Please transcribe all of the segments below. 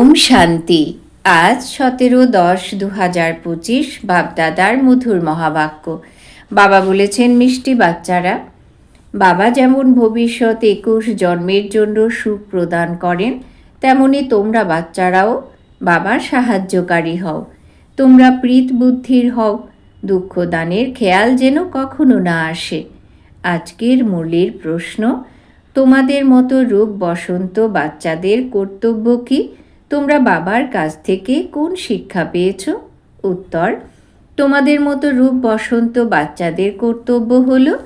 ওম শান্তি। আজ সতেরো দশ দু হাজার পঁচিশ বাপদাদার মধুর মহাবাক্য। বাবা বলেছেন, মিষ্টি বাচ্চারা, বাবা যেমন ভবিষ্যৎ একুশ জন্মের জন্য সুখ প্রদান করেন, তেমনি তোমরা বাচ্চারাও বাবার সাহায্যকারী হও। তোমরা প্রীত বুদ্ধির হও দুঃখদানের খেয়াল যেন কখনো না আসে। আজকের মূলের প্রশ্ন, তোমাদের মতো রূপ বসন্ত বাচ্চাদের কর্তব্য কি? তোমরা বাবার কাছ থেকে কোন শিক্ষা পেয়েছ? উত্তর, তোমাদের মতো রূপ বসন্ত বাচ্চাদের কর্তব্য হলো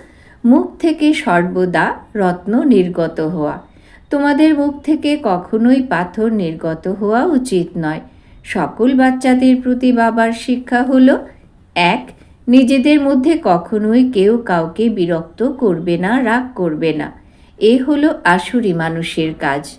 মুখ থেকে সর্বদা রত্ন নির্গত হওয়া। তোমাদের মুখ থেকে কখনোই পাথর নির্গত হওয়া উচিত নয়। সকল বাচ্চাদের প্রতি বাবার শিক্ষা হলো, এক, নিজেদের মধ্যে কখনোই কেউ কাউকে বিরক্ত করবে না, রাগ করবে না। এ হলো আসুরি মানুষের কাজ।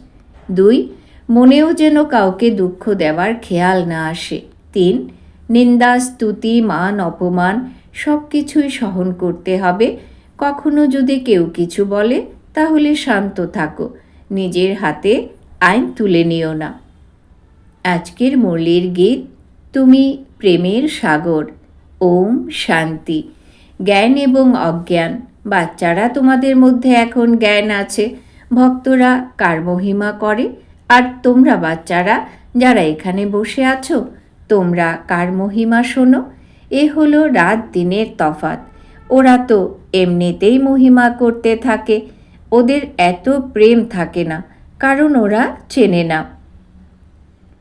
দুই মনেও যেন কাউকে দুঃখ দেওয়ার খেয়াল না আসে। তিন, নিন্দা, স্তুতি, মান, অপমান সব কিছুই সহন করতে হবে। কখনো যদি কেউ কিছু বলে, তাহলে শান্ত থাকো। নিজের হাতে আইন তুলে নিও না। আজকের মুরলির গীত, তুমি প্রেমের সাগর, ওম শান্তি। জ্ঞান এবং অজ্ঞান, বাচ্চারা তোমাদের মধ্যে এখন জ্ঞান আছে। ভক্তরা কার মহিমা করে? আর তোমরা বাচ্চারা যারা এখানে বসে আছো, তোমরা কার মহিমা শোনো? এ হলো রাত দিনের তফাত ওরা তো এমনিতেই মহিমা করতে থাকে। ওদের এত প্রেম থাকে না, কারণ ওরা চেনে না।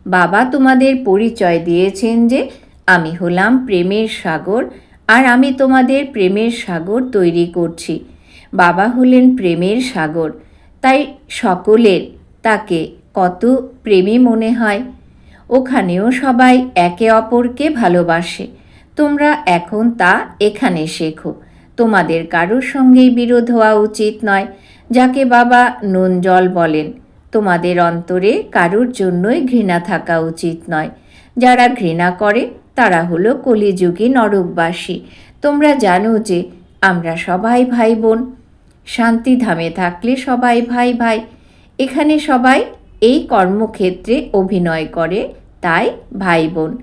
বাবা তোমাদের পরিচয় দিয়েছেন যে আমি হলাম প্রেমের সাগর আর আমি তোমাদের প্রেমের সাগর তৈরি করছি। বাবা হলেন প্রেমের সাগর, তাই সকলের তাকে কত প্রেমী মনে হয়। ওখানেও সবাই একে অপরকে ভালোবাসে। তোমরা এখন তা এখানে শেখো। তোমাদের কারোর সঙ্গেই বিরোধ হওয়া উচিত নয়, যাকে বাবা নুন জল বলেন। তোমাদের অন্তরে কারোর জন্যই ঘৃণা থাকা উচিত নয়। যারা ঘৃণা করে, তারা হলো কলিযুগী নরকবাসী। তোমরা জানো যে, আমরা সবাই ভাই বোন। শান্তিধামে থাকলে সবাই ভাই ভাই। এখানে সবাই এই কর্মক্ষেত্রে অভিনয় করে তাই ভাই বোন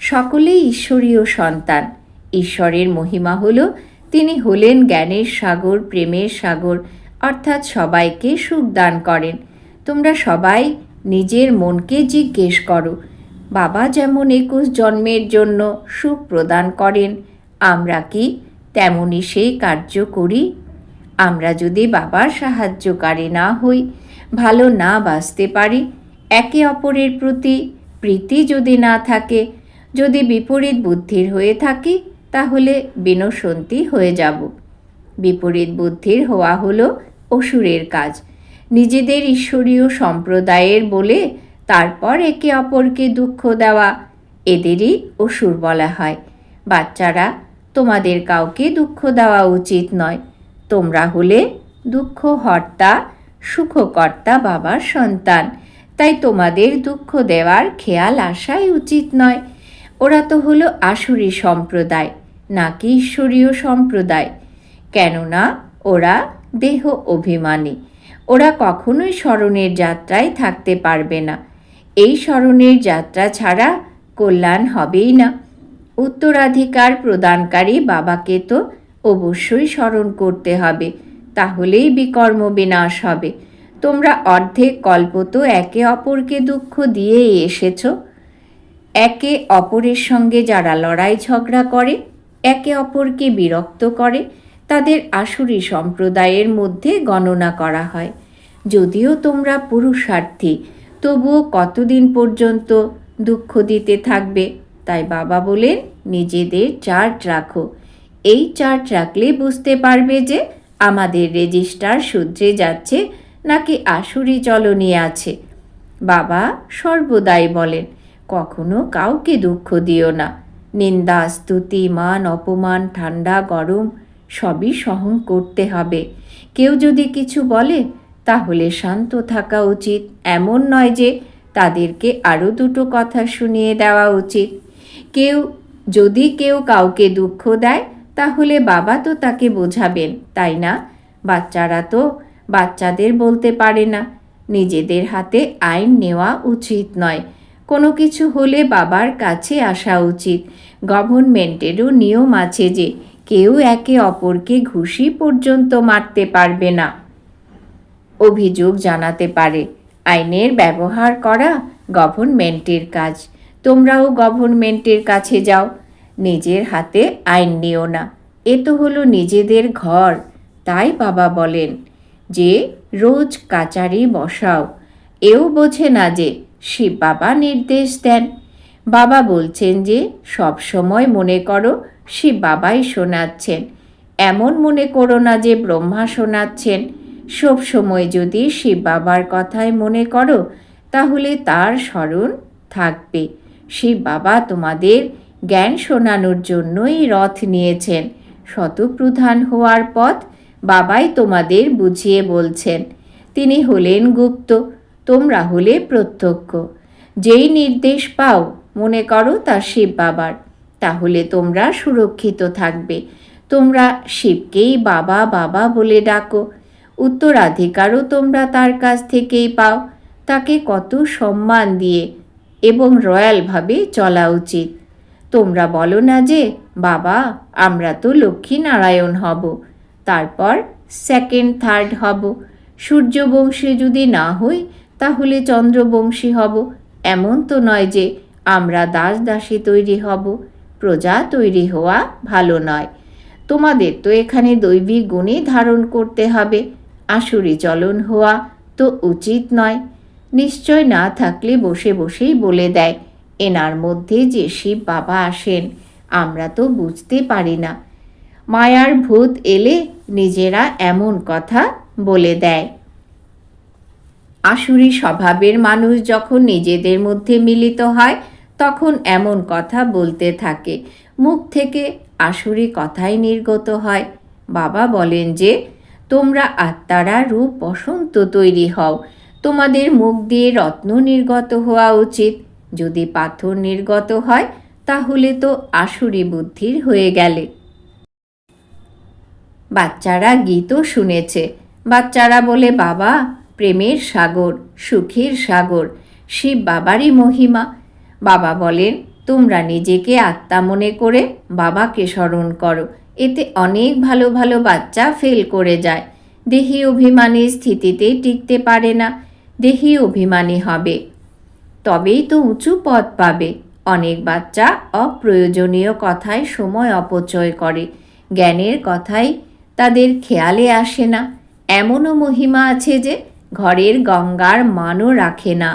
সকলেই ঈশ্বরীয় সন্তান। ঈশ্বরের মহিমা হল তিনি হলেন জ্ঞানের সাগর, প্রেমের সাগর, অর্থাৎ সবাইকে সুখ দান করেন। তোমরা সবাই নিজের মনকে জিজ্ঞেস করো, বাবা যেমন একুশ জন্মের জন্য সুখ প্রদান করেন, আমরা কি তেমনই সেই কার্য করি? আমরা যদি বাবার সাহায্যকারী না হই ভালো না বাঁচতে পারি। একে অপরের প্রতি প্রীতি যদি না থাকে, যদি বিপরীত বুদ্ধির হয়ে থাকি, তাহলে বিনশন্তি হয়ে যাব। বিপরীত বুদ্ধির হওয়া হলো অসুরের কাজ। নিজেদের ঈশ্বরীয় সম্প্রদায়ের বলে তারপর একে অপরকে দুঃখ দেওয়া এদেরই অসুর বলা হয়। বাচ্চারা, তোমাদের কাউকে দুঃখ দেওয়া উচিত নয়। তোমরা হলে দুঃখ হর্তা সুখকর্তা বাবার সন্তান। তাই তোমাদের দুঃখ দেওয়ার খেয়াল আসাই উচিত নয়। ওরা তো হলো আসুরি সম্প্রদায়, নাকি ঈশ্বরীয় সম্প্রদায়। কেননা ওরা দেহ অভিমানী। ওরা কখনোই স্মরণের যাত্রায় থাকতে পারবে না। এই স্মরণের যাত্রা ছাড়া কল্যাণ হবেই না। উত্তরাধিকার প্রদানকারী বাবাকে তো অবশ্যই স্মরণ করতে হবে। তাহলেই বিকর্ম বিনাশ হবে। তোমরা অর্ধেক কল্প তো একে অপরকে দুঃখ দিয়েই এসেছ। একে অপরের সঙ্গে যারা লড়াই ঝগড়া করে, একে অপরকে বিরক্ত করে, তাদের আসুরি সম্প্রদায়ের মধ্যে গণনা করা হয়। যদিও তোমরা পুরুষার্থী, তবুও কতদিন পর্যন্ত দুঃখ দিতে থাকবে, তাই বাবা বলেন, নিজেদের চার্ট রাখো। এই চার্ট রাখলে বুঝতে পারবে যে আমাদের রেজিস্টার সূত্রে যাচ্ছে নাকি আসুরি চলনী আছে? বাবা সর্বদাই বলেন, কখনো কাউকে দুঃখ দিও না। নিন্দা, স্তুতি, মান, অপমান ঠান্ডা গরম, সবই সহন করতে হবে। কেউ যদি কিছু বলে, তাহলে শান্ত থাকা উচিত। এমন নয় যে তাদেরকে আরও দুটো কথা শুনিয়ে দেওয়া উচিত। কেউ, যদি কেউ কাউকে দুঃখ দেয় তাহলে বাবা তো তাকে বোঝাবেন, তাই না? বাচ্চারা তো বাচ্চাদের বলতে পারে না। নিজেদের হাতে আইন নেওয়া উচিত নয়। কোনো কিছু হলে বাবার কাছে আসা উচিত। গভর্নমেন্টেরও নিয়ম আছে যে, কেউ একে অপরকে ঘুষি পর্যন্ত মারতে পারবে না। অভিযোগ জানাতে পারে, আইনের ব্যবহার করা গভর্নমেন্টের কাজ। তোমরাও গভর্নমেন্টের কাছে যাও। নিজের হাতে আইন নিও না। এ তো হলো নিজেদের ঘর। তাই বাবা বলেন যে, রোজ কাচারি বসাও। এও বোঝে না যে, শিব বাবা নির্দেশ দেন। বাবা বলছেন যে, সব সময় মনে করো, শিব বাবাই শোনাচ্ছেন। এমন মনে করো না যে, ব্রহ্মা শোনাচ্ছেন। সব সময় যদি শিব বাবার কথায় মনে করো, তাহলে তার স্মরণ থাকবে। শিব বাবা তোমাদের জ্ঞান শোনানোর জন্যই রথ নিয়েছেন। শতপ্রধান হওয়ার পথ বাবাই তোমাদের বুঝিয়ে বলছেন। তিনি হলেন গুপ্ত, তোমরা হলে প্রত্যক্ষ। যেই নির্দেশ পাও, মনে করো তা শিব বাবার। তাহলে তোমরা সুরক্ষিত থাকবে। তোমরা শিবকেই বাবা বাবা বলে ডাকো। উত্তরাধিকারও তোমরা তার কাছ থেকেই পাও। তাকে কত সম্মান দিয়ে এবং রয়্যালভাবে চলা উচিত। তোমরা বলো না যে, বাবা, আমরা তো লক্ষ্মীনারায়ণ হব। তারপর সেকেন্ড থার্ড হব। সূর্যবংশী যদি না হই, তাহলে চন্দ্রবংশী হব। এমন তো নয় যে, আমরা দাস দাসী তৈরি হব। প্রজা তৈরি হওয়া ভালো নয়। তোমাদের তো এখানে দৈবিক গুণই ধারণ করতে হবে। আসুরি চলন হওয়া তো উচিত নয়। নিশ্চয় না থাকলে বসে বসেই বলে দেয়। এনার মধ্যে যে শিব বাবা আসেন, আমরা তো বুঝতে পারি না। মায়ার ভূত এলে নিজেরা এমন কথা বলে দেয়। আসুরি স্বভাবের মানুষ যখন নিজেদের মধ্যে মিলিত হয়, তখন এমন কথা বলতে থাকে। মুখ থেকে আসুরি কথাই নির্গত হয়। বাবা বলেন যে, তোমরা আত্মারা রূপ বসন্ত তৈরি হও। তোমাদের মুখ দিয়ে রত্ন নির্গত হওয়া উচিত। যদি পাথর নির্গত হয়, তাহলে তো আসুরি বুদ্ধির হয়ে গেলে। বাচ্চারা গীতও শুনেছে। বাচ্চারা বলে, বাবা, প্রেমের সাগর, সুখের সাগর, শিব বাবারই মহিমা। বাবা বলেন, তোমরা নিজেকে আত্মা মনে করে বাবাকে স্মরণ করো। এতে অনেক ভালো ভালো বাচ্চা ফেল করে যায়। দেহি অভিমানী স্থিতিতে টিকতে পারে না। দেহি অভিমানী হবে। তবেই তো উঁচু পদ পাবে। অনেক বাচ্চা অপ্রয়োজনীয় কথায় সময় অপচয় করে। জ্ঞানের কথাই তাদের খেয়ালে আসে না। এমনও মহিমা আছে যে ঘরের গঙ্গার মানও রাখে না।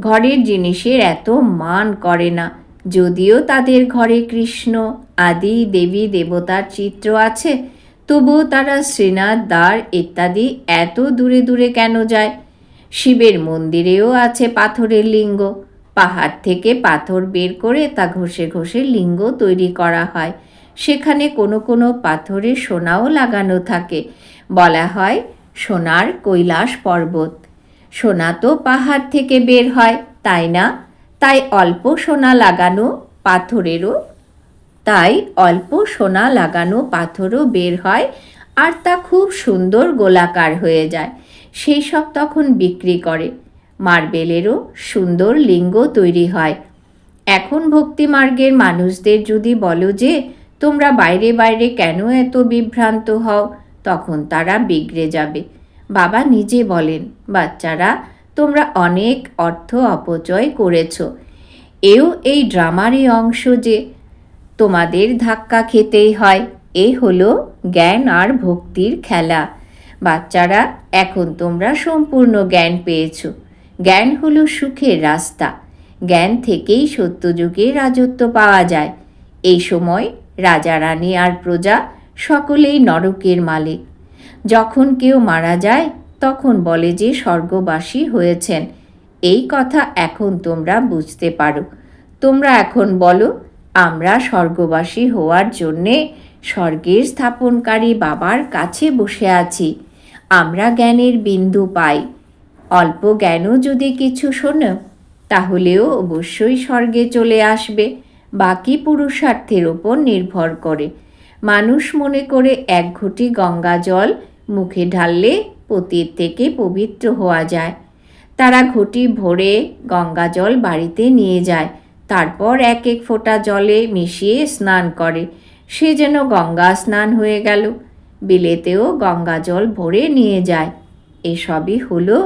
ঘরের জিনিসের এত মান করে না। যদিও তাদের ঘরে কৃষ্ণ, আদি, দেবী, দেবতার চিত্র আছে, তবুও তারা শ্রীনাথ, দ্বার ইত্যাদি এত দূরে দূরে কেন যায়? শিবের মন্দিরেও আছে পাথরের লিঙ্গ। পাহাড় থেকে পাথর বের করে তা ঘষে ঘষে লিঙ্গ তৈরি করা হয়। সেখানে কোনো কোনো পাথরে সোনাও লাগানো থাকে। বলা হয় সোনার কৈলাস পর্বত। সোনা তো পাহাড় থেকে বের হয়, তাই না? তাই অল্প সোনা লাগানো পাথরেরও, তাই অল্প সোনা লাগানো পাথরও বের হয় আর তা খুব সুন্দর গোলাকার হয়ে যায়। সেই সব তখন বিক্রি করে। মার্বেলেরও সুন্দর লিঙ্গ তৈরি হয়। এখন ভক্তি মার্গের মানুষদের যদি বলো যে, তোমরা বাইরে বাইরে কেন এত বিভ্রান্ত হও? তখন তারা বিগড়ে যাবে। বাবা নিজে বলেন, বাচ্চারা, তোমরা অনেক অর্থ অপচয় করেছ। এও এই ড্রামারই অংশ যে, তোমাদের ধাক্কা খেতেই হয়। এ হলো জ্ঞান আর ভক্তির খেলা। বাচ্চারা, এখন তোমরা সম্পূর্ণ জ্ঞান পেয়েছ। জ্ঞান হলো সুখের রাস্তা। জ্ঞান থেকেই সত্যযুগে রাজত্ব পাওয়া যায়। এই সময় রাজা, রানী আর প্রজা সকলেই নরকের মালিক। যখন কেউ মারা যায়, তখন বলে যে স্বর্গবাসী হয়েছেন। এই কথা এখন তোমরা বুঝতে পারো। তোমরা এখন বলো, আমরা স্বর্গবাসী হওয়ার জন্যে স্বর্গের স্থাপনকারী বাবার কাছে বসে আছি। আমরা জ্ঞানের বিন্দু পাই। অল্প জ্ঞানও যদি কিছু শোনো, তাহলেও অবশ্যই স্বর্গে চলে আসবে, বাকি পুরুষার্থের ওপর নির্ভর করে। মানুষ মনে করে এক ঘটি গঙ্গা জল মুখে ঢাললে পতির থেকে পবিত্র হওয়া যায়। তারা ঘটি ভরে গঙ্গা জল বাড়িতে নিয়ে যায়। তারপর এক এক ফোঁটা জলে মিশিয়ে স্নান করে। সে যেন গঙ্গা স্নান হয়ে গেল। বিলেতেও গঙ্গা জল ভরে নিয়ে যায়। এসবই হলো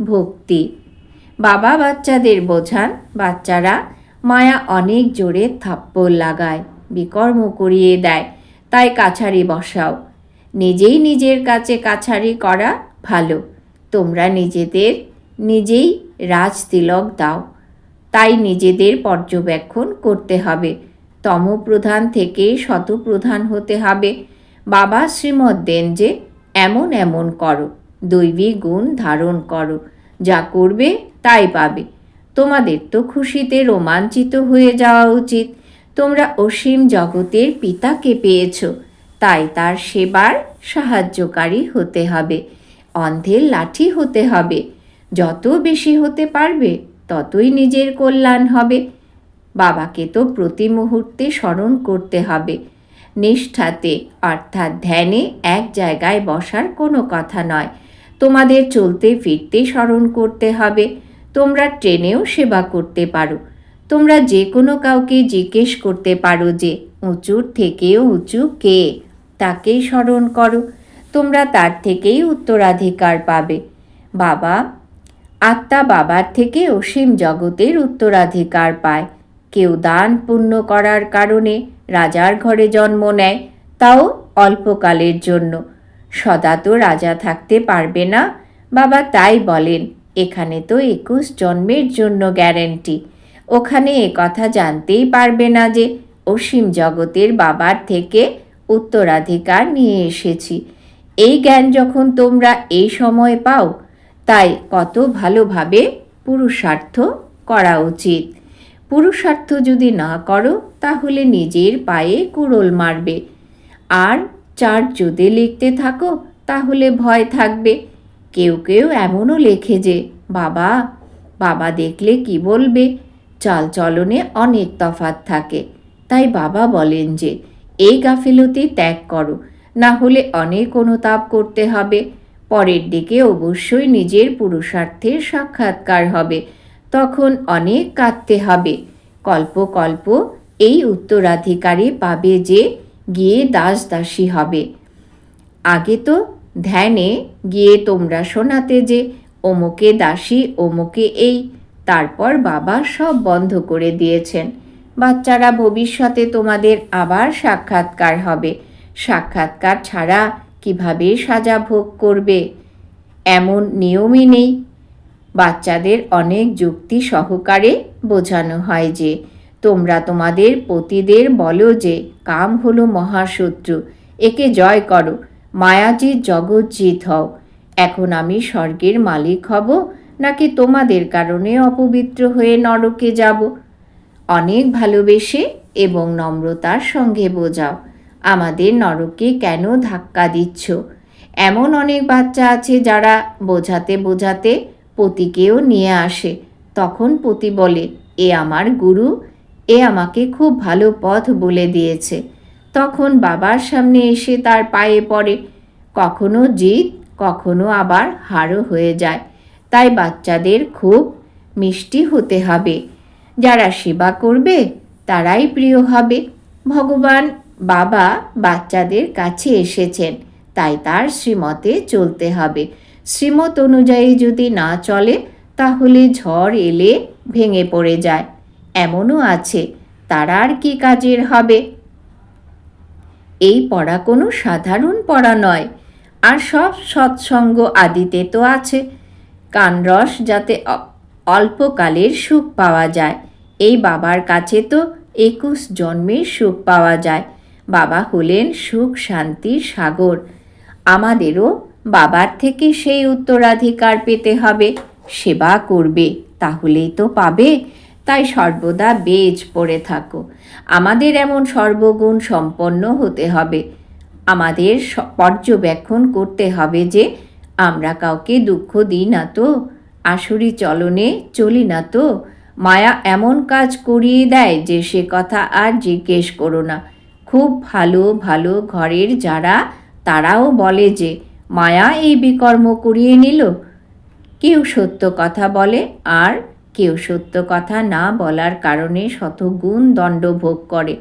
ভক্তি। বাবা বাচ্চাদের বোঝান, বাচ্চারা মায়া অনেক জোরে থাপ্পড় লাগায়, বিকর্ম করিয়ে দেয়, তাই কাছারি বসাও। নিজেই নিজের কাছে কাছারি করা ভালো, তোমরা নিজেদের নিজেই রাজ তিলক দাও। তাই নিজেদের পর্যবেক্ষণ করতে হবে, তমপ্রধান থেকে শতপ্রধান হতে হবে। বাবা শ্রীমদ দেন যে, এমন এমন করো, দৈবী গুণ ধারণ করো, যা করবে তাই পাবে। তোমাদের তো খুশিতে রোমাঞ্চিত হয়ে যাওয়া উচিত। তোমরা অসীম জগতের পিতাকে পেয়েছ, তাই তার সেবার সাহায্যকারী হতে হবে, অন্ধের লাঠি হতে হবে। যত বেশি হতে পারবে, ততই নিজের কল্যাণ হবে। বাবাকে তো প্রতি মুহূর্তে স্মরণ করতে হবে। নিষ্ঠাতে, অর্থাৎ ধ্যানে এক জায়গায় বসার কোনো কথা নয়। তোমাদের চলতে ফিরতে স্মরণ করতে হবে। তোমরা ট্রেনেও সেবা করতে পারো। তোমরা যে কোনো কাউকে জিজ্ঞেস করতে পারো যে, উঁচুর থেকেও উঁচু কে? তাকেই স্মরণ করো। তোমরা তার থেকেই উত্তরাধিকার পাবে। বাবা, আত্মা বাবার থেকে অসীম জগতের উত্তরাধিকার পায়। কেউ দান পুণ্য করার কারণে রাজার ঘরে জন্ম নেয়, তাও অল্পকালের জন্য। সদা তো রাজা থাকতে পারবে না। বাবা তাই বলেন, এখানে তো একুশ জন্মের জন্য গ্যারেন্টি। ওখানে এ কথা জানতেই পারবে না যে অসীম জগতের বাবার থেকে উত্তরাধিকার নিয়ে এসেছি। এই জ্ঞান যখন তোমরা এই সময় পাও, তাই কত ভালোভাবে পুরুষার্থ করা উচিত। পুরুষার্থ যদি না করো, তাহলে নিজের পায়ে কুড়োল মারবে। আর চার যদি লিখতে থাকো, তাহলে ভয় থাকবে। কেউ কেউ এমনও লেখে যে, বাবা বাবা দেখলে কি বলবে? চাল চলনে অনেক তফাত থাকে। তাই বাবা বলেন যে, এই গাফিলতি ত্যাগ করো, না হলে অনেক অনুতাপ করতে হবে। পরের দিকে অবশ্যই নিজের পুরুষার্থের সাক্ষাৎকার হবে। তখন অনেক কাঁদতে হবে। কল্প কল্প এই উত্তরাধিকারী পাবে যে গিয়ে দাস দাসী হবে। আগে তো ধ্যানে গিয়ে তোমরা শোনাতে যে অমুকে দাসী, অমুকে এই। তারপর বাবা সব বন্ধ করে দিয়েছেন। বাচ্চারা ভবিষ্যতে তোমাদের আবার সাক্ষাৎকার হবে। সাক্ষাৎকার ছাড়া কীভাবে সাজা ভোগ করবে? এমন নিয়মই নেই। বাচ্চাদের অনেক যুক্তি সহকারে বোঝানো হয় যে, তোমরা তোমাদের পতিদের বলো যে, কাম হলো মহাশত্রু, একে জয় করো, মায়াজির জগৎ জিত হও। এখন আমি স্বর্গের মালিক হব, নাকি তোমাদের কারণে অপবিত্র হয়ে নরকে যাব? অনেক ভালোবেসে এবং নম্রতার সঙ্গে বোঝাও, আমাদের নরকে কেন ধাক্কা দিচ্ছ? এমন অনেক বাচ্চা আছে যারা বোঝাতে বোঝাতে পতিকেও নিয়ে আসে। তখন পতি বলে, এ আমার গুরু, এ আমাকে খুব ভালো পথ বলে দিয়েছে। তখন বাবার সামনে এসে তার পায়ে পড়ে। কখনো জিত, কখনো আবার হারও হয়ে যায়। তাই বাচ্চাদের খুব মিষ্টি হতে হবে। যারা সেবা করবে, তারাই প্রিয় হবে। ভগবান বাবা বাচ্চাদের কাছে এসেছেন, তাই তার শ্রীমতে চলতে হবে। শ্রীমত অনুযায়ী যদি না চলে, তাহলে ঝড় এলে ভেঙে পড়ে যায়। এমনও আছে, তারা আর কি কাজের হবে? এই পড়া কোনো সাধারণ পড়া নয়, আর সব সৎসঙ্গ আদিতে তো আছে। কানরস যাতে অল্পকালের সুখ পাওয়া যায়। এই বাবার কাছে তো একুশ জন্মের সুখ পাওয়া যায়। বাবা হলেন সুখ শান্তির সাগর। আমাদেরও বাবার থেকে সেই উত্তরাধিকার পেতে হবে, সেবা করবে, তাহলেই তো পাবে। তাই সর্বদা বেজ পড়ে থাকো। আমাদের এমন সর্বগুণ সম্পন্ন হতে হবে। আমাদের পর্যবেক্ষণ করতে হবে যে, আমরা কাউকে দুঃখ দিই না তো, আসরি চলনে চলি না তো। মায়া এমন কাজ করিয়ে দেয় যে, সে কথা আর জিজ্ঞেস করো না। খুব ভালো ভালো ঘরের যারা, তারাও বলে যে মায়া এই বিকর্ম করিয়ে নিল। কেউ সত্য কথা বলে আর কেউ সত্য কথা না বলার কারণে শতগুণ দণ্ড ভোগ করে।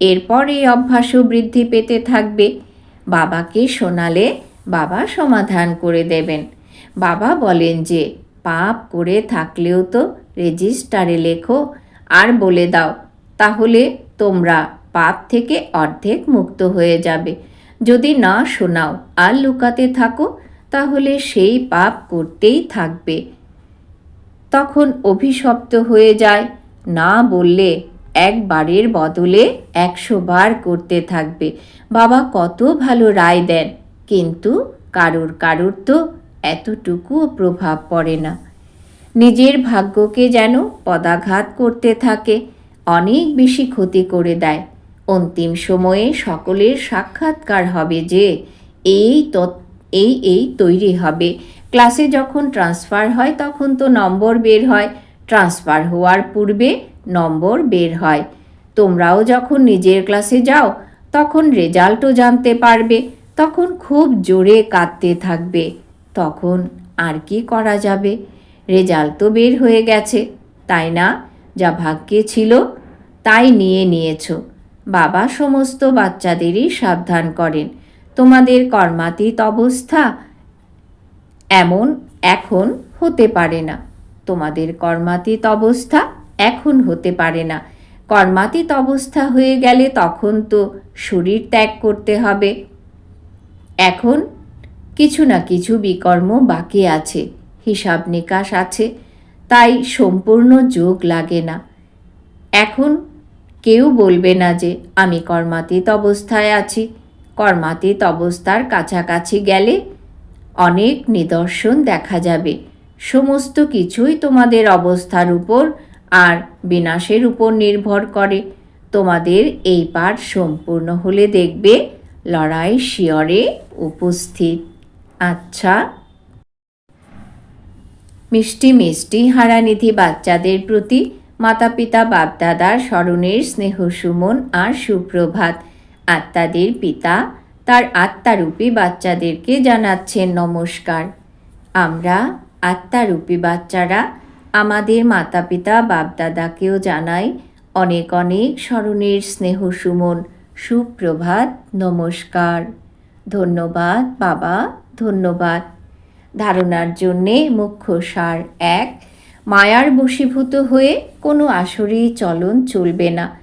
এরপর এই অভ্যাসও বৃদ্ধি পেতে থাকবে। বাবাকে শোনালে বাবা সমাধান করে দেবেন। বাবা বলেন যে, পাপ করে থাকলেও তো রেজিস্টারে লেখো আর বলে দাও, তাহলে তোমরা পাপ থেকে অর্ধেক মুক্ত হয়ে যাবে। যদি না শোনাও, আর লুকাতে থাকো, তাহলে সেই পাপ করতেই থাকবে। তখন অভিশপ্ত হয়ে যায়। না বললে একবারের বদলে একশো বার করতে থাকবে। বাবা কত ভালো রায় দেন, কিন্তু কারুর কারুর তো এতটুকুও প্রভাব পড়ে না। নিজের ভাগ্যকে যেন পদাঘাত করতে থাকে, অনেক বেশি ক্ষতি করে দেয়। অন্তিম সময়ে সকলের সাক্ষাৎকার হবে যে এই এই এই তৈরি হবে। ক্লাসে যখন ট্রান্সফার হয়, তখন তো নম্বর বের হয়। ট্রান্সফার হওয়ার পূর্বে নম্বর বের হয়। তোমরাও যখন নিজের ক্লাসে যাও, তখন রেজাল্টও জানতে পারবে। তখন খুব জোরে কাঁদতে থাকবে। তখন আর কি করা যাবে? রেজাল্ট তো বের হয়ে গেছে। তাই না? যা ভাগ্যে ছিল, তাই নিয়ে নিয়েছো। বাবা সমস্ত বাচ্চাদেরই সাবধান করেন। তোমাদের কর্মাতীত অবস্থা এমন এখন হতে পারে না। তোমাদের কর্মাতীত অবস্থা এখন হতে পারে না। কর্মাতীত অবস্থা হয়ে গেলে তখন তো শরীর ত্যাগ করতে হবে। এখন কিছু না কিছু বিকর্ম বাকি আছে, হিসাব নিকাশ আছে, তাই সম্পূর্ণ যোগ লাগে না। এখন কেউ বলবে না যে, আমি কর্মাতীত অবস্থায় আছি। কর্মাতীত অবস্থার কাছাকাছি গেলে অনেক নিদর্শন দেখা যাবে। সমস্ত কিছুই তোমাদের অবস্থার উপর আর বিনাশের উপর নির্ভর করে। তোমাদের এই পাঠ সম্পূর্ণ হলে দেখবে লড়াই শিয়রে উপস্থিত। আচ্ছা। মিষ্টি মিষ্টি হারানিধি বাচ্চাদের প্রতি মাতা পিতা বাপদাদার স্মরণের স্নেহ সুমন আর সুপ্রভাত। আত্মাদের পিতা তার আত্মারূপী বাচ্চাদেরকে জানাচ্ছেন নমস্কার। আমরা আত্মারূপী বাচ্চারা আমাদের মাতা পিতা বাপদাদাকেও জানাই অনেক অনেক স্মরণের স্নেহ সুমন, সুপ্রভাত, নমস্কার। ধন্যবাদ বাবা, ধন্যবাদ। ধারণার জন্যে মুখ্য সার এক মায়ার বশীভূত হয়ে কোনো আসরেই চলন চলবে না।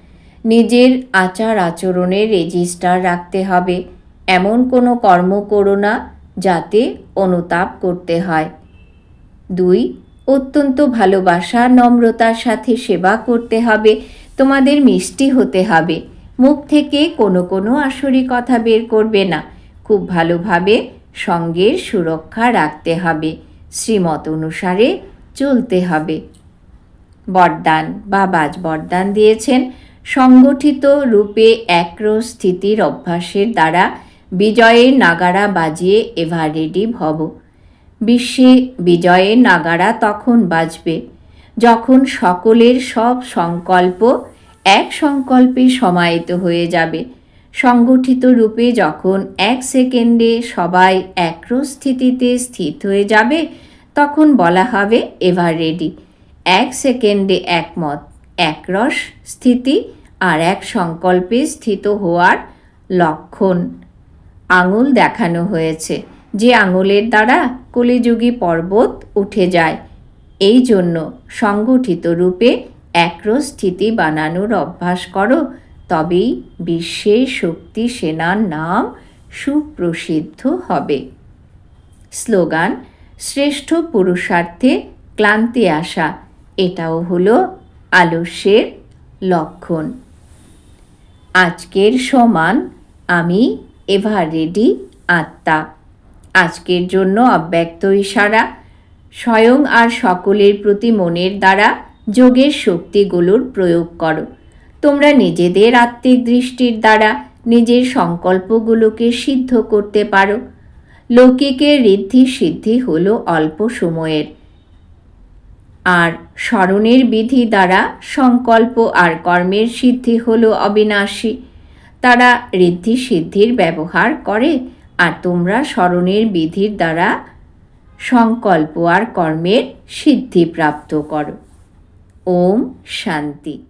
নিজের আচার আচরণের রেজিস্টার রাখতে হবে। এমন কোনো কর্ম করো না যাতে অনুতাপ করতে হয়। দুই, অত্যন্ত ভালোবাসা, নম্রতার সাথে সেবা করতে হবে। তোমাদের মিষ্টি হতে হবে। মুখ থেকে কোনো কোনো আসরি কথা বের করবে না। খুব ভালোভাবে সঙ্গের সুরক্ষা রাখতে হবে। শ্রীমত অনুসারে চলতে হবে। বরদান বাবাজ বরদান দিয়েছেন। সংগঠিত রূপে একরস স্থিতির অভ্যাসের দ্বারা বিজয়ের নাগারা বাজিয়ে এভার রেডি ভব। বিশ্বে বিজয়ের নাগারা তখন বাজবে। যখন সকলের সব সংকল্প এক সংকল্পে সমাহিত হয়ে যাবে। সংগঠিত রূপে যখন এক সেকেন্ডে সবাই একরস স্থিতিতে স্থিত হয়ে যাবে তখন বলা হবে এভার রেডি এক সেকেন্ডে একমত একরস স্থিতি আর এক সংকল্পে স্থিত হওয়ার লক্ষণ। আঙুল দেখানো হয়েছে, যে আঙুলের দ্বারা কলিযুগী পর্বত উঠে যায়। এই জন্য সংগঠিত রূপে একরস স্থিতি বানানোর অভ্যাস করো, তবেই বিশ্বের শক্তি সেনার নাম সুপ্রসিদ্ধ হবে। স্লোগান শ্রেষ্ঠ পুরুষার্থে ক্লান্তি আসা। এটাও হলো আলস্যের লক্ষণ। আজকের সমান আমি এভার রেডি, আত্মা। আজকের জন্য অব্যক্ত ইশারা। স্বয়ং আর সকলের প্রতি মনের দ্বারা যোগের শক্তিগুলোর প্রয়োগ করো। তোমরা নিজেদের আত্মিক দৃষ্টির দ্বারা নিজের সংকল্পগুলোকে সিদ্ধ করতে পারো। লৌকিকের ঋদ্ধি সিদ্ধি হল অল্প সময়ের। আর স্মরণের বিধি দ্বারা সংকল্প আর কর্মের সিদ্ধি হল অবিনাশী। তারা ঋদ্ধি সিদ্ধির ব্যবহার করে আর তোমরা স্মরণের বিধির দ্বারা সংকল্প আর কর্মের সিদ্ধি প্রাপ্ত করো। ওম শান্তি।